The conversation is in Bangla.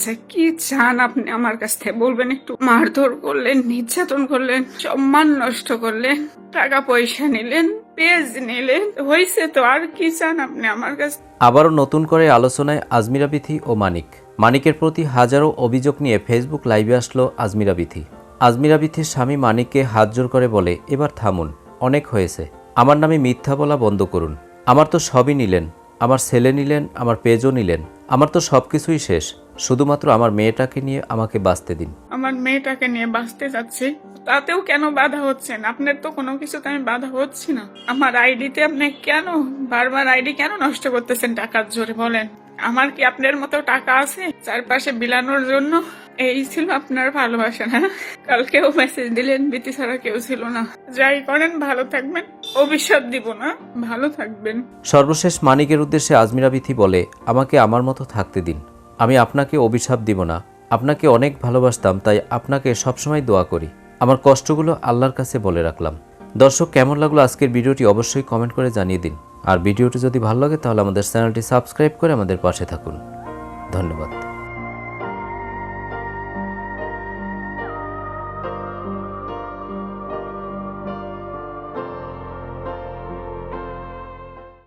আচ্ছা কি চান আপনি আমার কাছ থেকে? বলবেন একটু মারধর করলেন, নির্যাতন করলেন, সম্মান নষ্ট করলেন টাকা পয়সা নিলেন, পেজ নিলেন, হয়েছে তো, আর কি চান আপনি আমার কাছ আবারও নতুন করে আলোচনায় আজমিরা বিথি ও মানিক। মানিকের প্রতি হাজারো অভিযোগ নিয়ে ফেসবুক লাইভে আসলো আজমিরা বিথি। আজমিরা বিথির স্বামী মানিককে হাত জোর করে বলে, এবার থামুন, অনেক হয়েছে। আমার নামে মিথ্যা বলা বন্ধ করুন। আমার তো সবই নিলেন। আমার ছেলে নিলেন, আমার পেজও নিলেন। আমার তো সব কিছুই শেষ। শুধুমাত্র আমার মেয়েটাকে নিয়ে আমাকে বাঁচতে দিন। আমার মেয়েটাকে নিয়ে বাঁচতে যাচ্ছি। তাতেও কেন বাধা হচ্ছেন আপনার তো কোনো কিছুতে আমি বাধা হচ্ছি না। আমার আইডিতে আপনি কেন, বারবার আইডি কেন নষ্ট করতেছেন টাকার জোরে বলেন? আমার কি আপনার মতো টাকা আছে? চারপাশে বিলানোর জন্য? এই ছিল আপনার ভালোবাসা না কালকেও মেসেজ দিলেন, বিতি ছাড়া কেউ ছিল না। যাই করেন, ভালো থাকবেন। অভিশাপ দিব না, ভালো থাকবেন। সর্বশেষ মানিকের উদ্দেশ্যে আজমিরা বিথি বলে, আমাকে আমার মতো থাকতে দিন। আমি আপনাকে অভিশাপ দিব না। আপনাকে অনেক ভালোবাসতাম, তাই আপনাকে সবসময় দোয়া করি। আমার কষ্টগুলো আল্লাহর কাছে বলে রাখলাম। দর্শক, কেমন লাগল আজকের ভিডিওটি অবশ্যই কমেন্ট করে জানিয়ে দিন। আর ভিডিওটি যদি ভালো লাগে তাহলে আমাদের চ্যানেলটি সাবস্ক্রাইব করে আমাদের পাশে থাকুন। ধন্যবাদ।